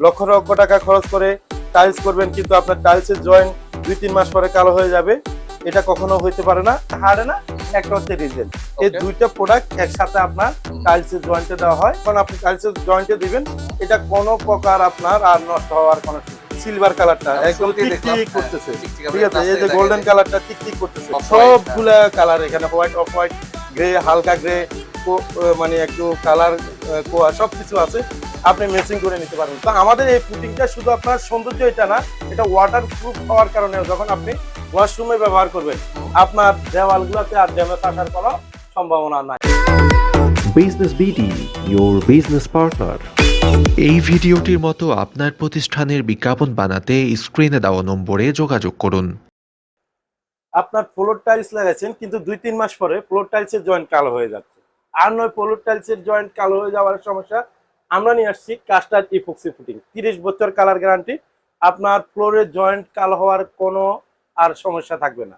লক্ষ লক্ষ টাকা খরচ করে টাইলস করবেন কিন্তু আপনার টাইলসের জয়েন্ট দুই তিন মাস পরে কালো হয়ে যাবে। এটা কখনো হইতে পারে না হারে না একটা হচ্ছে রিজেল এই দুইটা প্রোডাক্ট একসাথে আপনার টাইলসের জয়েন্টে দেওয়া হয়। কারণ আপনি টাইলসের জয়েন্টে দিবেন এটা কোনো প্রকার আপনার আর নষ্ট হওয়ার কোনো সিলভার কালারটা একদম টিকটিক হ্যাঁ, করতেছে। ঠিক আছে এই যে গোল্ডেন। কালারটা টিকটিক করতেছে। সবগুলা কালার এখানে হোয়াইট অফ হোয়াইট গ্রে হালকা গ্রে মানে একটু কালার কোয়া সব কিছু আছে। আপনি মেসিং করে নিতে পারবেন। তো আমাদের এই পুটিংটা শুধু আপনার সৌন্দর্য এটা না এটা ওয়াটার প্রুফ হওয়ার কারণে যখন আপনি ওয়াশরুমে ব্যবহার করবেন আপনার দেওয়ালগুলোতে আর ড্যামেজ আসার কোনো সম্ভাবনা নাই। Business BD your business partner. এই ভিডিওটির মতো আপনার প্রতিষ্ঠানের বিজ্ঞাপন বানাতে স্ক্রিনে দেওয়া নম্বরে যোগাযোগ করুন। আপনার ফ্লোর টাইলস লাগাইছেন কিন্তু দুই তিন মাস পরে ফ্লোর টাইলসের জয়েন্ট কালো হয়ে যাচ্ছে। আর নয় ফ্লোর টাইলসের জয়েন্ট কালো হয়ে যাওয়ার সমস্যা। আমরা নিয়ে আসছি কাস্টার্ড ইপক্সি ফুটিং তিরিশ বছর কালার গ্যারান্টি আপনার ফ্লোরের জয়েন্ট কালো হওয়ার কোনো আর সমস্যা থাকবে না।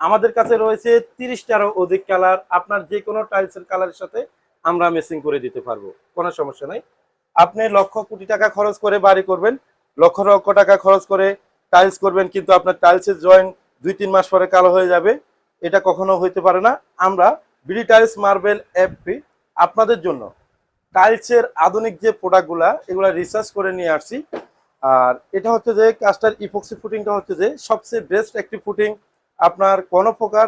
আমাদের কাছে রয়েছে তিরিশটারও অধিক কালার আপনার যে কোনো টাইলসের কালারের সাথে আমরা মেসিং করে দিতে পারব। কোনো সমস্যা নাই। আপনি লক্ষ কোটি টাকা খরচ করে বাড়ি করবেন। লক্ষ লক্ষ টাকা খরচ করে টাইলস করবেন, কিন্তু আপনার টাইলসের জয়েন্ট দুই, তিন মাস পরে কালো হয়ে যাবে। এটা কখনো হইতে পারে না। আমরা বিডি টাইলস মার্বেল এফপি আপনাদের জন্য। টাইলসের আধুনিক যে প্রোডাক্টগুলা, এগুলা রিসার্চ করে নিয়ে আসছি। আর এটা হচ্ছে যে কাস্টার ইপক্সি ফুটিংটা হচ্ছে যে সবচেয়ে বেস্ট একটি ফুটিং আপনার কোনো প্রকার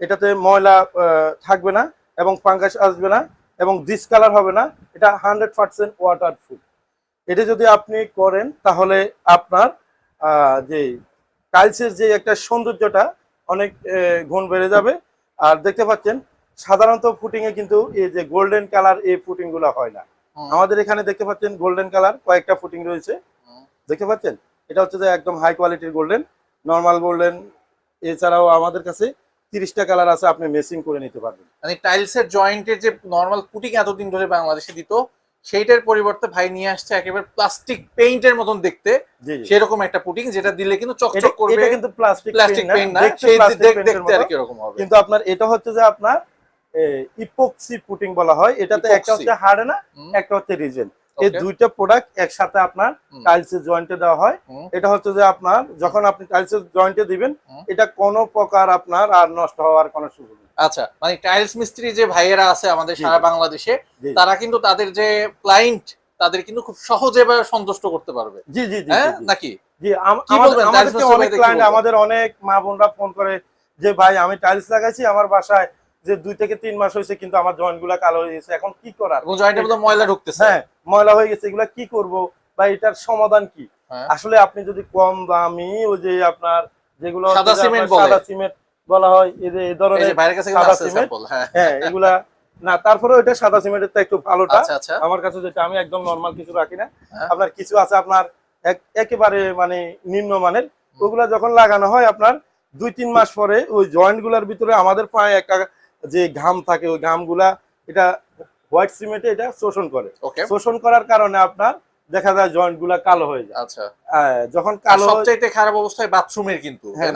এটাতে ময়লা থাকবে না এবং ফাঙ্গাস আসবে না এবং ডিসকালার হবে না। এটা হান্ড্রেড পার্সেন্ট ওয়াটার প্রুফ এটা যদি আপনি করেন, তাহলে আপনার যে টাইলসের যে একটা সৌন্দর্যটা অনেক গুণ বেড়ে যাবে। আর দেখতে পাচ্ছেন সাধারণত ফুটিং এ কিন্তু এই যে গোল্ডেন কালার এই ফুটিংগুলো হয় না। আমাদের এখানে দেখতে পাচ্ছেন গোল্ডেন কালার কয়েকটা ফুটিং রয়েছে। দেখতে পাচ্ছেন? এটা হচ্ছে যে একদম হাই কোয়ালিটির গোল্ডেন নর্মাল গোল্ডেন এছাড়াও আমাদের কাছে তিরিশটা কালার আছে আপনি মেসিং করে নিতে পারবেন। মানে টাইলসের জয়েন্টের যে নর্মাল পুটিং এতদিন ধরে বাংলাদেশে দিত সেইটার পরিবর্তে ভাই নিয়ে আসছে একেবারে প্লাস্টিক পেইন্টের মতন দেখতে। সেরকম একটা পুটিং যেটা দিলে কিন্তু চকচক করবে। এটা কিন্তু প্লাস্টিক প্লাস্টিক পেইন্ট না। সেই এর দেখতে আর কি রকম হবে। কিন্তু আপনার এটা হচ্ছে যে আপনার ইপক্সি পুটিং বলা হয়। এটাতে একটা হচ্ছে হার্ডে না একটা হচ্ছে রিজেন। এই দুইটা প্রোডাক্ট একসাথে আপনার হুম, টাইলসের জয়েন্টে দেওয়া হয়। এটা হচ্ছে যে আপনার যখন আপনি টাইলসের জয়েন্টে দিবেন এটা কোনো প্রকার আপনার আর নষ্ট হওয়ার কোনো সুযোগ নেই। আচ্ছা মানে টাইলস মিস্ত্রি যে ভাইয়েরা আছে আমাদের সারা বাংলাদেশে তারা কিন্তু তাদের যে ক্লায়েন্ট তাদের কিন্তু খুব সহজে বা সন্তুষ্ট করতে পারবে। জি জি জি হ্যাঁ। নাকি? জি আম- আমাদের টাইলস অনেক ক্লায়েন্ট আমাদের অনেক মা বোনরা ফোন করে যে ভাই আমি টাইলস লাগাইছি আমার বাসায় যে দুই থেকে তিন মাস হয়েছে কিন্তু আমার জয়েন্টগুলা কালো হয়ে গেছে। এখন কি করার? জয়েন্টের মধ্যে ময়লা ঢুকতেছে। হ্যাঁ ময়লা হয়ে গেছে এগুলা কি করব? বা এটার সমাধান কি? হ্যাঁ। আসলে আপনি যদি কম দামি ওই যে আপনার যেগুলো সাদা সিমেন্ট সাদা সিমেন্ট বলা হয় এই যে এই ধরনের সাদা সিমেন্ট। হ্যাঁ। হ্যাঁ এগুলা না তারপরে ওইটা সাদা সিমেন্টের তো একটু ভালোটা। আচ্ছা আচ্ছা। আমার কাছে যেটা আমি একদম নর্মাল কিছু রাখি না। হ্যাঁ। আপনার কিছু আছে আপনার একেবারে মানে নিম্নমানের ওগুলা যখন লাগানো হয় আপনার দুই তিন মাস পরে ওই জয়েন্টগুলার ভিতরে আমাদের পায়ে একটা যে ঘাম থাকে ওই ঘামগুলা এটা হোয়াইট সিমেন্টে এটা শোষণ করে। শোষণ করার কারণে আপনার দেখা যায় জয়েন্টগুলা কালো হয়ে যায়। আচ্ছা। যখন কালো হয়ে- সবচাইতে খারাপ অবস্থায় বাথরুমের কিন্তু হ্যাঁ,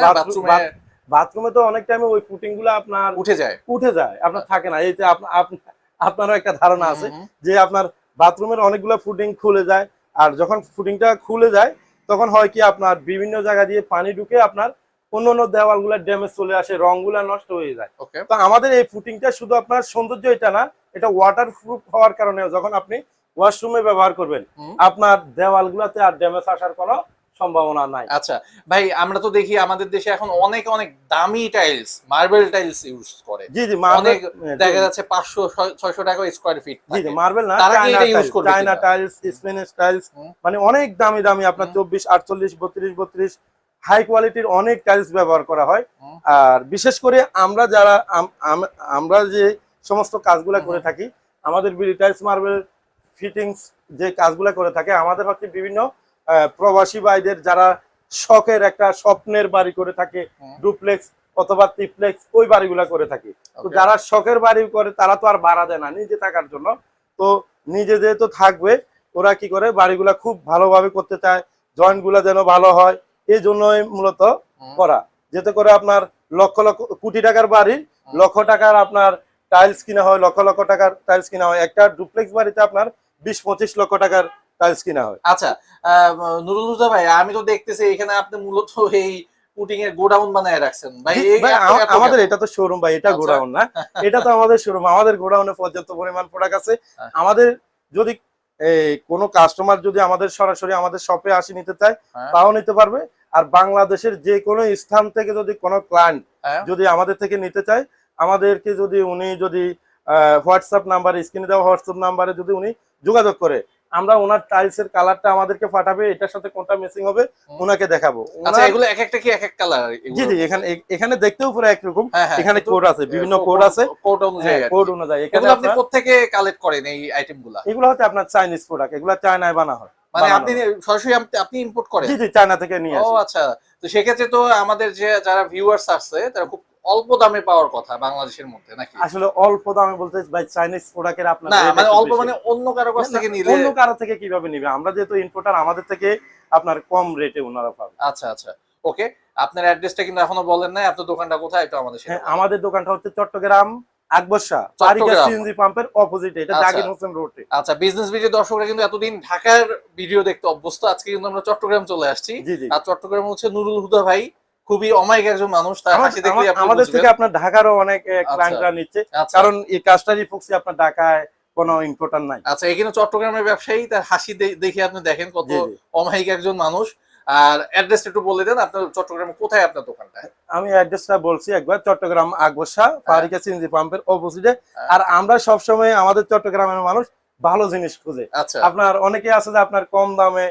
বাথরুমে তো অনেক টাইমে ওই ফুটিংগুলা আপনার উঠে যায়। উঠে যায় আপনার থাকে না। এই যে আপ- আপ- আপনারও একটা ধারণা আছে। যে আপনার বাথরুমের অনেকগুলো ফুটিং খুলে যায়। আর যখন ফুটিংটা খুলে যায় তখন হয় কি আপনার বিভিন্ন জায়গা দিয়ে পানি ঢুকে আপনার অন্য অন্য দেওয়ালগুলো ড্যামেজ চলে আসে রংগুলা নষ্ট হয়ে যায় তো আমাদের এই ফুটিংটা শুধু আপনার সৌন্দর্য এটা না এটা ওয়াটার প্রুফ হওয়ার কারণে যখন আপনি ওয়াশরুমে ব্যবহার করবেন। আপনার দেওয়ালগুলোতে আর ড্যামেজ আসার কোনো সম্ভাবনা নাই আচ্ছা ভাই আমরা তো দেখি আমাদের দেশে এখন অনেক অনেক দামি টাইলস মার্বেল টাইলস ইউজ করে জি জি অনেক দেখা যাচ্ছে পাঁচশো ছয়শো টাকা square feet G G marble না চায়না টাইলস কিনা? টাইলস। মানে অনেক দামি দামি আপনার হুম। চব্বিশ আটচল্লিশ বত্রিশ বত্রিশ হাই কোয়ালিটির অনেক টাইলস ব্যবহার করা হয়। আর বিশেষ করে আমরা যারা আম- আম- আমরা যে সমস্ত কাজগুলা করে থাকি আমাদের বিডি টাইলস মার্বেল ফিটিংস যে কাজগুলা করে থাকে আমাদের হচ্ছে বিভিন্ন প্রবাসী ভাইদের যারা শখের একটা স্বপ্নের বাড়ি করে থাকে। ডুপ্লেক্স অথবা ট্রিপ্লেক্স ওই বাড়িগুলা করে থাকে। তো যারা শখের বাড়ি করে তারা তো আর ভাড়া দেয় না নিজে থাকার জন্য। তো নিজে যেহেতু থাকবে ওরা কি করে বাড়িগুলা খুব ভালোভাবে করতে চায় জয়েন্টগুলা যেন ভালো হয়। এই জন্যই মূলত করা। যাতে করে আপনার লক্ষ লক্ষ কোটি টাকার বাড়ি লক্ষ টাকার আপনার টাইলস কিনা হয় লক্ষ লক্ষ টাকার টাইলস কিনা হয় একটা ডুপ্লেক্স বাড়িতে আপনার বিশ পঁচিশ লক্ষ টাকার টাইলস কিনা হয়। আচ্ছা নুরুল হুদা ভাই আমি তো দেখতেছি এখানে আপনি মূলত এই পুটিং এর গোডাউন বানায় রাখছেন। ভাই আমাদের এটা তো শোরুম ভাই এটা আচ্ছা। গোডাউন না। এটা তো আমাদের শোরুম আমাদের গোডাউনে পর্যাপ্ত পরিমাণ প্রোডাক্ট আছে। হ্যাঁ। আমাদের যদি কোনো কাস্টমার যদি আমাদের সরাসরি আমাদের শপে আসি নিতে চায় হ্যাঁ। তাও নিতে পারবে। আর বাংলাদেশের যে কোনো স্থান থেকে যদি কোনো ক্লায়েন্ট হ্যাঁ। যদি আমাদের থেকে নিতে চায় আমাদেরকে যদি উনি যদি হোয়াটসঅ্যাপ নাম্বারে স্ক্রিনে দেওয়া হোয়াটসঅ্যাপ নাম্বারে যদি উনি যোগাযোগ করে আমরা ওনার টাইলস এর কালারটা আমাদেরকে পাঠাবে এটার সাথে কোনটা মেসিং হবে ওনাকে দেখাবো। আচ্ছা এগুলো এক একটা কি এক এক কালার জি জি এখানে এখানে দেখতেও পুরো একরকম। হ্যাঁ, এখানে কোড আছে বিভিন্ন কোড আছে। কোড অনুযায়ী কোড অনুযায়ী। এগুলো আপনি আপনার- কোত্থেকে কালেক্ট করেন এই আইটেমগুলা? এগুলো হচ্ছে আপনার চাইনিজ প্রোডাক্ট এগুলো চায়নায় বানা হয়। মানে আপনি সরাসরি আপনি ইম্পোর্ট করেন। জি জি চায়না থেকে নিয়ে ও আচ্ছা। তো সেক্ষেত্রে তো আমাদের যে যারা ভিউয়ার্স আছে তারা খুব অল্প দামে পাওয়ার কথা বাংলাদেশের মধ্যে নাকি? আসলে অল্প দামে বলতে ভাই চাইনিজ প্রোডাক্টের আপনার না মানে অল্প মানে অন্য কারও কাছ থেকে নিলে অন্য কারও থেকে কীভাবে নিবে? আমরা যেহেতু ইম্পোর্টার আমাদের থেকে আপনার কম রেটে ওনারা পাবে। আচ্ছা আচ্ছা। ওকে আপনার অ্যাড্রেসটা কিন্তু এখনও বলেন নাই আপনার দোকানটা কোথায়? একটু আমাদের হ্যাঁ। আমাদের দোকানটা হচ্ছে চট্টগ্রাম আকবরশা চট্টগ্রাম। পারিকা সিএনজি পাম্পের অপোজিটে এটা আচ্ছা। জাকির হোসেন রোডে আচ্ছা বিজনেস ভিডিও দর্শকরা কিন্তু এতদিন ঢাকার ভিডিও দেখতে অভ্যস্ত। আজকে কিন্তু আমরা চট্টগ্রাম চলে আসছি। আর চট্টগ্রাম হচ্ছে নুরুল হুদা ভাই খুবই অমায়িক একজন মানুষ। তার হাসি দেখলে আমাদের থেকে আপনার ঢাকারও অনেক ক্লায়েন্টরা নিচ্ছে। আচ্ছা। কারণ এই আপনার ঢাকায় কোনো নাই। আচ্ছা এখানে চট্টগ্রামের ব্যবসায়ী তার হাসি দেখে আপনি দেখেন কত অমায়িক একজন মানুষ। আর অ্যাড্রেস একটু বলে দেন আপনার চট্টগ্রামে কোথায় আপনার দোকানটা? আমি অ্যাড্রেসটা বলছি একবার চট্টগ্রাম আকবরশা পারিকা সিএনজি পাম্পের অপোজিটে হ্যাঁ। আর আমরা সব সময় আমাদের চট্টগ্রামের মানুষ ভালো জিনিস খুঁজে। আচ্ছা। আপনার অনেকে আছে যে আপনার কম দামে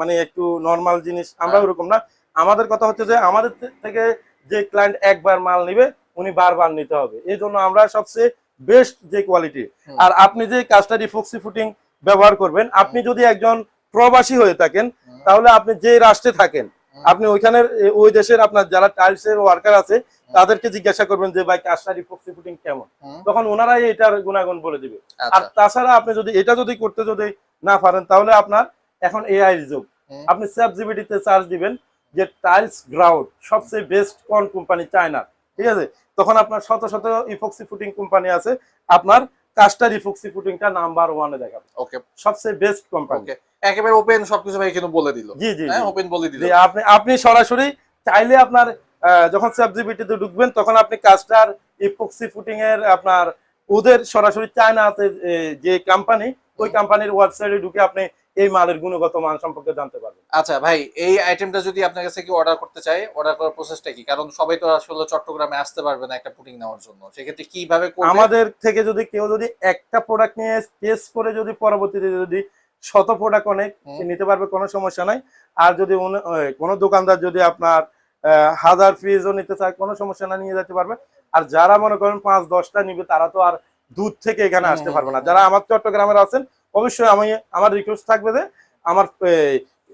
মানে একটু নর্মাল জিনিস আমরা হ্যাঁ। ওরকম না। আমাদের কথা হচ্ছে যে আমাদের থেকে যে ক্লায়েন্ট একবার মাল নিবে উনি বারবার নিতে হবে। এই জন্য আমরা সবচেয়ে বেস্ট যে কোয়ালিটি আর আপনি যে কাজটা রিফক্সি ফুটিং ব্যবহার করবেন আপনি যদি একজন প্রবাসী হয়ে থাকেন তাহলে আপনি যে রাষ্ট্রে থাকেন আপনি ওইখানের এ, ওই দেশের আপনার যারা টাইলস এর ওয়ার্কার আছে তাদেরকে জিজ্ঞাসা করবেন যে ভাই কাজটা রিফক্সি ফুটিং কেমন? তখন ওনারাই এটার গুণাগুণ বলে দিবে। আর আচ্ছা। তাছাড়া আপনি যদি এটা যদি করতে যদি না পারেন তাহলে আপনার এখন এআই যুগ। আপনি স্যাপ জিবিটিতে সার্চ দিবেন যে টাইলস গ্রাউন্ড সবচেয়ে বেস্ট কোন কোম্পানি চায়না। ঠিক আছে? তখন আপনার শত শত ইফক্সি ফুটিং কোম্পানি আছে। আপনার কাস্টার ইফক্সি ফুটিংটা নাম্বার ওয়ানে দেখাবে। ওকে সবচেয়ে বেস্ট কোম্পানি একেবারে ওপেন সবকিছু ভাই কিন্তু বলে দিল। জি জি হ্যাঁ ওপেন বলে দিল। আপনি আপনি সরাসরি চাইলে আপনার যখন সাবজিবিটিতে ঢুকবেন তখন আপনি কাস্টার ইপক্সি ফুটিং এর আপনার ওদের সরাসরি চায়নাতে যে কোম্পানি ওই কোম্পানির ওয়েবসাইটে ঢুকে আপনি এই মালের গুণগত মান সম্পর্কে জানতে পারবেন। আচ্ছা ভাই এই আইটেমটা যদি আপনার কাছে কি অর্ডার করতে চাই অর্ডার করার প্রসেসটা কি? কারণ সবাই তো আসলে চট্টগ্রামে আসতে পারবে না একটা পুটিং নেওয়ার জন্য। সেক্ষেত্রে কীভাবে আমাদের থেকে যদি কেউ যদি একটা প্রোডাক্ট নিয়ে টেস্ট করে যদি পরবর্তীতে যদি শত প্রোডাক্ট অনেক সে নিতে পারবে কোনো সমস্যা নাই। আর যদি কোনো দোকানদার যদি আপনার হাজার পিসও নিতে চায় কোনো সমস্যা না নিয়ে যেতে পারবে। আর যারা মনে করেন পাঁচ দশটা নিবে তারা তো আর দূর থেকে এখানে আসতে পারবে না। যারা আমার চট্টগ্রামের আছেন অবশ্যই আমি আমার রিকোয়েস্ট থাকবে যে আমার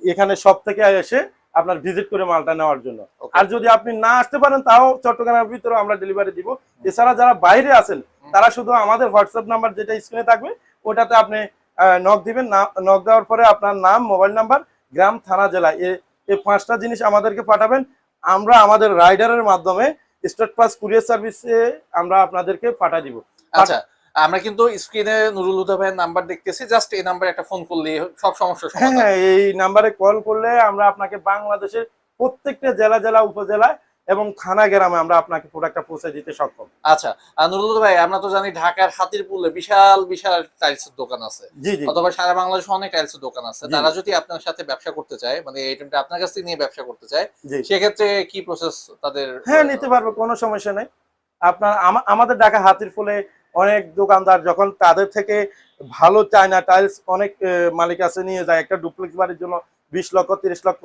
এখানে সব থেকে এসে আপনার ভিজিট করে মালটা নেওয়ার জন্য। আর যদি আপনি না আসতে পারেন তাও চট্টগ্রামের ভিতরে আমরা ডেলিভারি দিব। এছাড়া যারা বাইরে আছেন তারা শুধু আমাদের হোয়াটসঅ্যাপ নাম্বার যেটা স্ক্রিনে থাকবে ওটাতে আপনি নক দিবেন নক দেওয়ার পরে আপনার নাম মোবাইল নাম্বার গ্রাম থানা জেলা এ এই পাঁচটা জিনিস আমাদেরকে পাঠাবেন। আমরা আমাদের রাইডারের মাধ্যমে স্টেট পাস কুরিয়ার সার্ভিসে আমরা আপনাদেরকে পাঠিয়ে দিব। আচ্ছা আমরা কিন্তু স্ক্রিনে নুরুল হুদা ভাইয়ের নাম্বার দেখতেছি জাস্ট এই নাম্বারে একটা ফোন করলে সব সমস্যার হ্যাঁ হ্যাঁ এই নাম্বারে কল করলে আমরা আপনাকে বাংলাদেশের প্রত্যেকটা জেলা জেলা উপজেলায় এবং থানা গ্রামে আমরা আপনাকে প্রোডাক্টটা পৌঁছে দিতে সক্ষম। আচ্ছা নুরুল ভাই আমরা তো জানি ঢাকার হাতিরপুলে বিশাল বিশাল টাইলসের দোকান আছে। জি জি। অথবা সারা বাংলাদেশে অনেক টাইলসের দোকান আছে। তারা যদি আপনার সাথে ব্যবসা করতে চায় মানে আইটেমটা আপনার কাছ থেকে নিয়ে ব্যবসা করতে চায় সেক্ষেত্রে কি প্রসেস তাদের হ্যাঁ নিতে পারবে কোনো সমস্যা নেই। আপনার আমাদের ঢাকা হাতির ফুলে অনেক দোকানদার যখন তাদের থেকে ভালো চায়না টাইলস অনেক মালিক আছে নিয়ে যায়। একটা ডুপ্লেক্স বাড়ির জন্য বিশ লক্ষ তিরিশ লক্ষ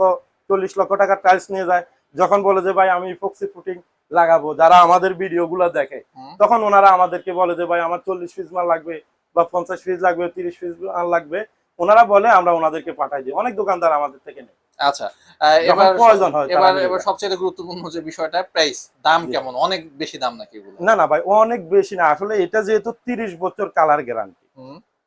চল্লিশ লক্ষ টাকার টাইলস নিয়ে যায়। যখন বলে যে ভাই আমি ফক্সি ফুটিং লাগাবো যারা আমাদের ভিডিও ভিডিওগুলো দেখে তখন ওনারা আমাদেরকে বলে যে ভাই আমার চল্লিশ পিস মাল লাগবে বা পঞ্চাশ পিস লাগবে তিরিশ পিস মাল লাগবে। ওনারা বলে আমরা ওনাদেরকে পাঠাই দিই। অনেক দোকানদার আমাদের থেকে নেই আচ্ছা এবার প্রয়োজন হয় এবার এবার সবচেয়ে গুরুত্বপূর্ণ যে বিষয়টা প্রাইস দাম কেমন? অনেক বেশি দাম নাকি এগুলো? না না ভাই অনেক বেশি না। আসলে এটা যেহেতু তিরিশ বছর কালার গ্যারান্টি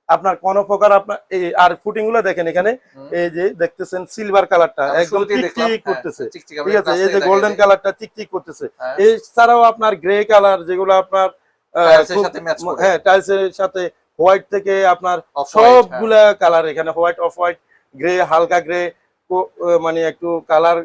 আপনার কোন প্রকার আপনার আর ফুটিংগুলো দেখেন এখানে এই যে দেখতেছেন সিলভার কালারটা একদম হ্যাঁ, করতেছে ঠিক আছে এই যে গোল্ডেন। কালারটা চিকচিক করতেছে হ্যাঁ। এছাড়াও আপনার গ্রে কালার যেগুলো আপনার। হ্যাঁ টাইলস এর সাথে হোয়াইট থেকে আপনার হ্যাঁ। সবগুলা কালার এখানে হোয়াইট অফ হোয়াইট গ্রে হালকা গ্রে মানে একটু কালার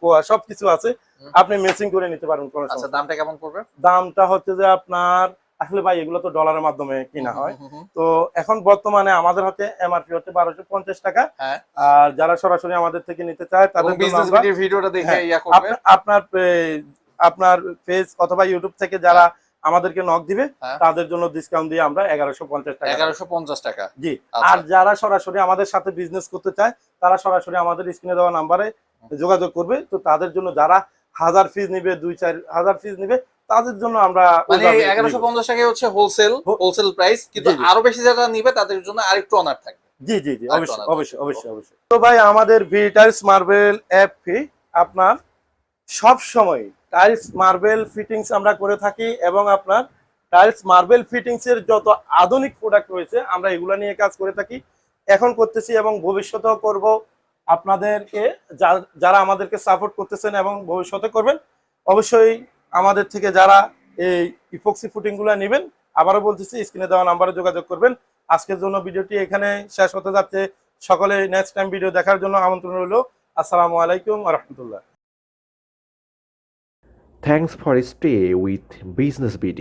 কোয়া সবকিছু আছে আপনি মেসিং করে নিতে পারেন কোনো আচ্ছা দামটা কেমন পড়বে দামটা হচ্ছে যে আপনার আসলে ভাই এগুলো তো ডলারের মাধ্যমে কিনা হয়। তো এখন বর্তমানে আমাদের হাতে এমআরপি হচ্ছে বারোশো পঞ্চাশ টাকা। হ্যাঁ। আর যারা সরাসরি আমাদের থেকে নিতে চায় তাদের ভিডিওটা দেখে হ্যাঁ, আপনার আপনার ফেস অথবা ইউটিউব থেকে যারা আমাদেরকে নক দিবে হ্যাঁ। তাদের জন্য ডিসকাউন্ট দিয়ে আমরা এগারোশো পঞ্চাশ টাকা। এগারোশো পঞ্চাশ টাকা। জি। আচ্ছা। আর যারা সরাসরি আমাদের সাথে বিজনেস করতে চায় তারা সরাসরি আমাদের স্ক্রিনে দেওয়া নাম্বারে যোগাযোগ করবে। তো তাদের জন্য যারা হাজার ফিজ নিবে দুই চার হাজার ফিজ নিবে তাদের জন্য আমরা মানে এগারোশো। পঞ্চাশ টাকা হচ্ছে হোলসেল হোলসেল প্রাইস কিন্তু। আরও বেশি যারা নিবে তাদের জন্য আরেকটু অনার থাকবে জি জি জি অবশ্যই অবশ্যই অবশ্যই অবশ্যই তো ভাই আমাদের ভিটাইলস মার্বেল অ্যাপ ফি আপনার সব সময় টাইলস মার্বেল ফিটিংস আমরা করে থাকি এবং আপনার টাইলস মার্বেল ফিটিংস এর যত আধুনিক প্রোডাক্ট রয়েছে আমরা এগুলো নিয়ে কাজ করে থাকি এখন করতেছি এবং ভবিষ্যতেও করব আপনাদেরকে যারা আমাদেরকে সাপোর্ট করতেছেন এবং ভবিষ্যতে করবেন অবশ্যই আমাদের থেকে যারা এই ইপক্সি ফুটিংগুলো নেবেন, আবারও বলতেছি স্ক্রিনে দেওয়া নাম্বারে যোগাযোগ করবেন। আজকের জন্য ভিডিওটি এখানে শেষ হতে যাচ্ছে। সকলে নেক্সট টাইম ভিডিও দেখার জন্য আমন্ত্রণ রইল। আসসালামু আলাইকুম রহমতুল্লাহ। Thanks for stay with Business BD.